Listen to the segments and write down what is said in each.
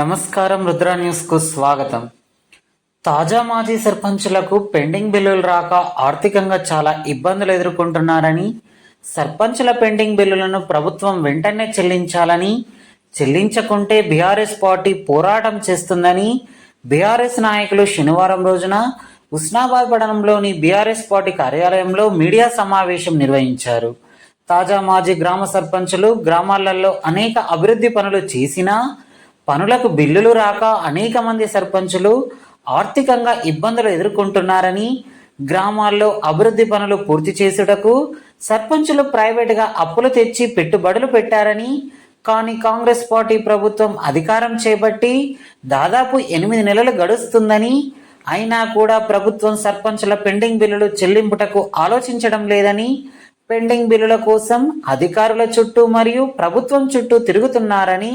నమస్కారం రుద్ర న్యూస్కు స్వాగతం. తాజా మాజీ సర్పంచులకు పెండింగ్ బిల్లులు రాక ఆర్థికంగా చాలా ఇబ్బందులు ఎదుర్కొంటున్నారని సర్పంచుల పెండింగ్ బిల్లులను ప్రభుత్వం వెంటనే చెల్లించాలని చెల్లించకుంటే బీఆర్ఎస్ పార్టీ పోరాటం చేస్తుందని బీఆర్ఎస్ నాయకులు శనివారం రోజున ఉస్నాబాద్ పట్టణంలోని బీఆర్ఎస్ పార్టీ కార్యాలయంలో మీడియా సమావేశం నిర్వహించారు. తాజా మాజీ గ్రామ సర్పంచులు గ్రామాలలో అనేక అభివృద్ధి పనులు చేసినా పనులకు బిల్లులు రాక అనేక మంది సర్పంచులు ఆర్థికంగా ఇబ్బందులు ఎదుర్కొంటున్నారని గ్రామాల్లో అభివృద్ధి పనులు పూర్తి చేసుటకు సర్పంచులు ప్రైవేటుగా అప్పులు తెచ్చి పెట్టుబడులు పెట్టారని కానీ కాంగ్రెస్ పార్టీ ప్రభుత్వం అధికారం చేపట్టి దాదాపు ఎనిమిది నెలలు గడుస్తుందని అయినా కూడా ప్రభుత్వం సర్పంచుల పెండింగ్ బిల్లులు చెల్లింపుటకు ఆలోచించడం లేదని పెండింగ్ బిల్లుల కోసం అధికారుల చుట్టూ మరియు ప్రభుత్వం చుట్టూ తిరుగుతున్నారని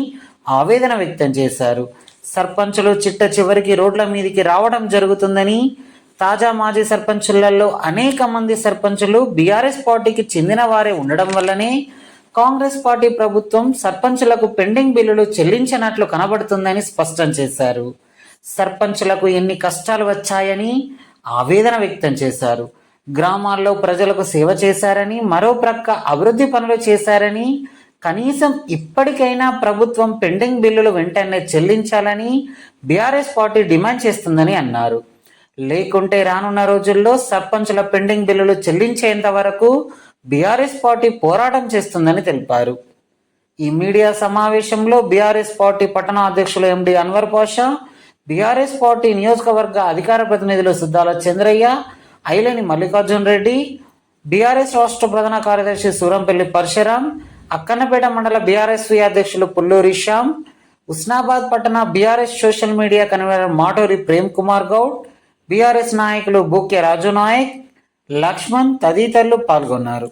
ఆవేదన వ్యక్తం చేశారు. సర్పంచులు చిట్ట చివరికి రోడ్ల మీదికి రావడం జరుగుతుందని తాజా మాజీ సర్పంచులలో అనేక మంది సర్పంచులు బీఆర్ఎస్ పార్టీకి చెందిన వారే ఉండడం వల్లనే కాంగ్రెస్ పార్టీ ప్రభుత్వం సర్పంచులకు పెండింగ్ బిల్లులు చెల్లించినట్లు కనబడుతుందని స్పష్టం చేశారు. సర్పంచులకు ఎన్ని కష్టాలు వచ్చాయని ఆవేదన వ్యక్తం చేశారు. గ్రామాల్లో ప్రజలకు సేవ చేశారని మరో ప్రక్క అభివృద్ధి పనులు చేశారని కనీసం ఇప్పటికైనా ప్రభుత్వం పెండింగ్ బిల్లులు వెంటనే చెల్లించాలని బీఆర్ఎస్ పార్టీ డిమాండ్ చేస్తుందని అన్నారు. లేకుంటే రానున్న రోజుల్లో సర్పంచుల పెండింగ్ బిల్లులు చెల్లించేంత వరకు బీఆర్ఎస్ పార్టీ పోరాటం చేస్తుందని తెలిపారు. ఈ మీడియా సమావేశంలో బీఆర్ఎస్ పార్టీ పట్టణ అధ్యక్షులు MD Anwar Pasha BRS party నియోజకవర్గ అధికార ప్రతినిధులు సుద్దాల చంద్రయ్య ఐలేని మల్లికార్జున్ రెడ్డి బీఆర్ఎస్ రాష్ట్ర ప్రధాన కార్యదర్శి సూరంపల్లి పరశురాం అక్కన్నపేట మండల బీఆర్ఎస్ అధ్యక్షులు పుల్లూరి శ్యామ్ ఉస్నాబాద్ పట్టణ BRS social media convener Maturi Prem Kumar Goud BRS నాయకులు బూక్య రాజు నాయక్ లక్ష్మణ్ తదితరులు పాల్గొన్నారు.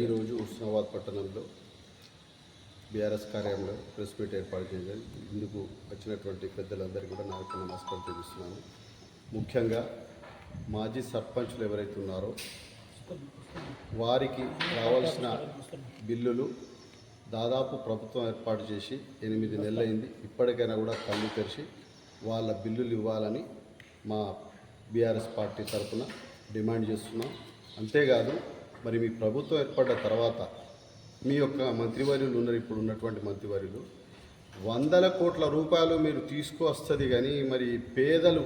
ఈరోజు హుస్నాబాద్ పట్టణంలో బీఆర్ఎస్ కార్యాలయంలో ప్రెస్ మీట్ ఏర్పాటు చేయడం ఇందుకు వచ్చినటువంటి పెద్దలందరికీ కూడా నా యొక్క నమస్కారం చూపిస్తున్నాను ముఖ్యంగా మాజీ సర్పంచ్లు ఎవరైతే ఉన్నారో వారికి రావాల్సిన బిల్లులు దాదాపు ప్రభుత్వం ఏర్పాటు చేసి ఎనిమిది నెలలైంది. ఇప్పటికైనా కూడా కళ్ళు తెరిచి వాళ్ళ బిల్లులు ఇవ్వాలని మా బీఆర్ఎస్ పార్టీ తరఫున డిమాండ్ చేస్తున్నాం. అంతేకాదు మరి మీ ప్రభుత్వం ఏర్పడ్డ తర్వాత మీ యొక్క మంత్రివర్యులు ఉన్నారు ఇప్పుడు ఉన్నటువంటి మంత్రివర్యులు. వందల కోట్ల రూపాయలు మీరు తీసుకువస్తుంది కానీ మరి పేదలు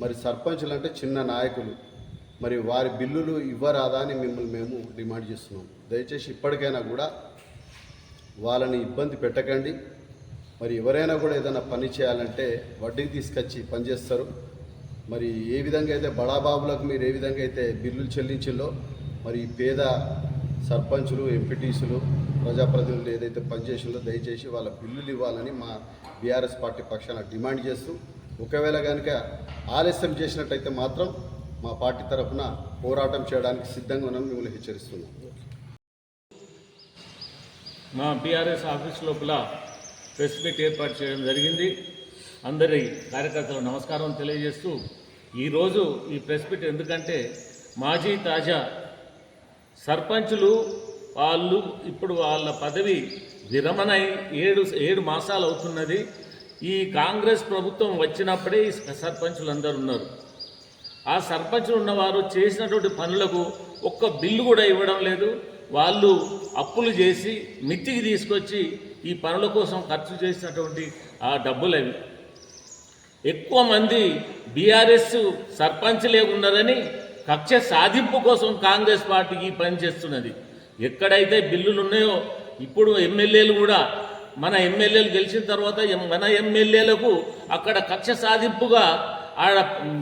మరి సర్పంచులు అంటే చిన్న నాయకులు మరి వారి బిల్లులు ఇవ్వరాదా అని మిమ్మల్ని మేము డిమాండ్ చేస్తున్నాం. దయచేసి ఇప్పటికైనా కూడా వాళ్ళని ఇబ్బంది పెట్టకండి. మరి ఎవరైనా కూడా ఏదైనా పని చేయాలంటే వడ్డీకి తీసుకొచ్చి పని చేస్తారు. మరి ఏ విధంగా అయితే బడాబాబులకు మీరు ఏ విధంగా అయితే బిల్లులు చెల్లించిందో మరి పేద సర్పంచులు ఎంపీటీసులు ప్రజాప్రతినిధులు ఏదైతే పనిచేసిందో దయచేసి వాళ్ళ బిల్లులు ఇవ్వాలని మా బీఆర్ఎస్ పార్టీ పక్షాన డిమాండ్ చేస్తూ ఒకవేళ కనుక ఆలస్యం చేసినట్టయితే మాత్రం మా పార్టీ తరఫున పోరాటం చేయడానికి సిద్ధంగా ఉన్నాం మిమ్మల్ని హెచ్చరిస్తున్నాం. మా బీఆర్ఎస్ ఆఫీస్ లోపల ప్రెస్ మీట్ ఏర్పాటు చేయడం జరిగింది. అందరి కార్యకర్తలకు నమస్కారం తెలియజేస్తూ ఈరోజు ఈ ప్రెస్ మీట్ ఎందుకంటే మాజీ తాజా సర్పంచులు వాళ్ళు ఇప్పుడు వాళ్ళ పదవి విరమణ అయి ఏడు ఏడు మాసాలు అవుతున్నది. ఈ కాంగ్రెస్ ప్రభుత్వం వచ్చినప్పుడే ఈ సర్పంచులు అందరు ఉన్నారు. ఆ సర్పంచులు ఉన్నవారు చేసినటువంటి పనులకు ఒక్క బిల్లు కూడా ఇవ్వడం లేదు. వాళ్ళు అప్పులు చేసి మిత్తికి తీసుకొచ్చి ఈ పనుల కోసం ఖర్చు చేసినటువంటి ఆ డబ్బులు అవి. ఎక్కువ మంది బీఆర్ఎస్ సర్పంచ్లే ఉన్నారని కక్ష సాధింపు కోసం కాంగ్రెస్ పార్టీకి పనిచేస్తున్నది ఎక్కడైతే బిల్లులు ఉన్నాయో ఇప్పుడు ఎమ్మెల్యేలు కూడా మన ఎమ్మెల్యేలు గెలిచిన తర్వాత మన ఎమ్మెల్యేలకు అక్కడ కక్ష సాధింపుగా ఆడ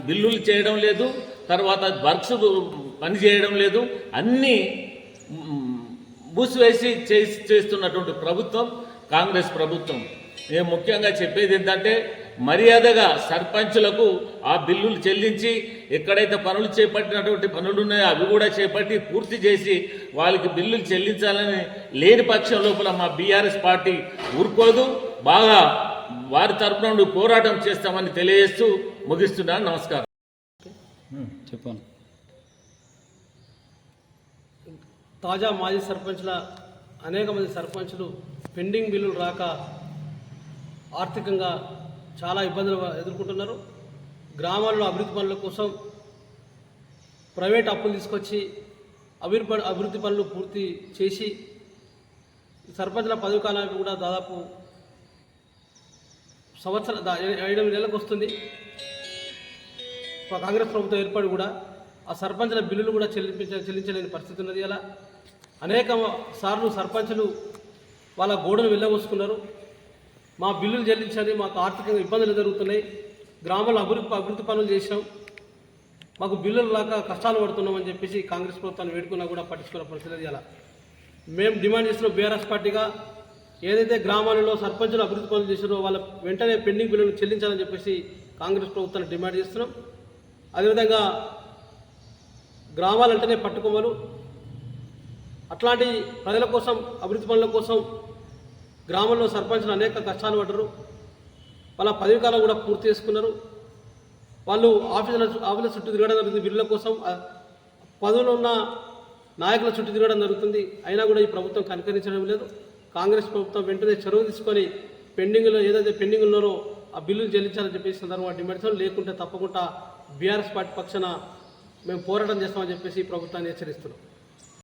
బిల్లులు చేయడం లేదు తర్వాత వర్క్స్ పని చేయడం లేదు అన్నీ మూసివేసి చేస్తున్నటువంటి ప్రభుత్వం కాంగ్రెస్ ప్రభుత్వం. నేను ముఖ్యంగా చెప్పేది ఏంటంటే మర్యాదగా సర్పంచులకు ఆ బిల్లులు చెల్లించి ఎక్కడైతే పనులు చేపట్టినటువంటి పనులు ఉన్నాయో అవి కూడా చేపట్టి పూర్తి చేసి వాళ్ళకి బిల్లులు చెల్లించాలని లేని పక్షం లోపల మా బీఆర్ఎస్ పార్టీ ఊరుకోదు. బాగా వారి తరపున నుండి పోరాటం చేస్తామని తెలియజేస్తూ ముగిస్తున్నాను. నమస్కారం. చెప్పాను తాజా మాజీ సర్పంచ్ల అనేక మంది సర్పంచులు పెండింగ్ బిల్లులు రాక ఆర్థికంగా చాలా ఇబ్బందులు ఎదుర్కొంటున్నారు. గ్రామాల్లో అభివృద్ధి పనుల కోసం ప్రైవేట్ అప్పులు తీసుకొచ్చి అభివృద్ధి అభివృద్ధి పనులు పూర్తి చేసి సర్పంచ్ల పదవి కాలానికి కూడా దాదాపు సంవత్సర ఎనిమిది ఏడు నెలలకు వస్తుంది. కాంగ్రెస్ ప్రభుత్వం ఏర్పడి కూడా ఆ సర్పంచుల బిల్లులు కూడా చెల్లించ చెల్లించలేని పరిస్థితి ఉన్నది అలా అనేక సార్లు సర్పంచులు వాళ్ళ గోడను వెళ్ళవసుకున్నారు మా బిల్లులు చెల్లించండి మాకు ఆర్థికంగా ఇబ్బందులు జరుగుతున్నాయి గ్రామంలో అభివృద్ధి అభివృద్ధి పనులు చేసినాం మాకు బిల్లులు లాగా కష్టాలు పడుతున్నామని చెప్పేసి కాంగ్రెస్ ప్రభుత్వాన్ని వేడుకున్నా కూడా పట్టించుకున్న పరిస్థితి లేదు మేము డిమాండ్ చేస్తున్నాం బీఆర్ఎస్ పార్టీగా ఏదైతే గ్రామాలలో సర్పంచులు అభివృద్ధి పనులు చేసినో వాళ్ళ వెంటనే పెండింగ్ బిల్లులు చెల్లించాలని చెప్పేసి కాంగ్రెస్ ప్రభుత్వాన్ని డిమాండ్ చేస్తున్నాం. అదేవిధంగా గ్రామాలంటేనే పట్టుకోమలు అట్లాంటి ప్రజల కోసం అభివృద్ధి పనుల కోసం గ్రామంలో సర్పంచులు అనేక కష్టాలు పడ్డరు. వాళ్ళ పదవి కాలం కూడా పూర్తి చేసుకున్నారు. వాళ్ళు ఆఫీసుల ఆఫీసుల చుట్టూ తిరగడం జరుగుతుంది బిల్లుల కోసం. పదవులు ఉన్న నాయకుల చుట్టూ తిరగడం జరుగుతుంది. అయినా కూడా ఈ ప్రభుత్వం కనికరించడం లేదు. కాంగ్రెస్ ప్రభుత్వం వెంటనే చొరవ తీసుకొని పెండింగ్లో ఏదైతే పెండింగ్ ఉన్నారో ఆ బిల్లులు చెల్లించాలని చెప్పేసి సందర్భంగా డిమాండ్ లేకుంటే తప్పకుండా బీఆర్ఎస్ పార్టీ పక్షాన మేము పోరాటం చేస్తామని చెప్పేసి ఈ ప్రభుత్వాన్ని హెచ్చరిస్తున్నాం.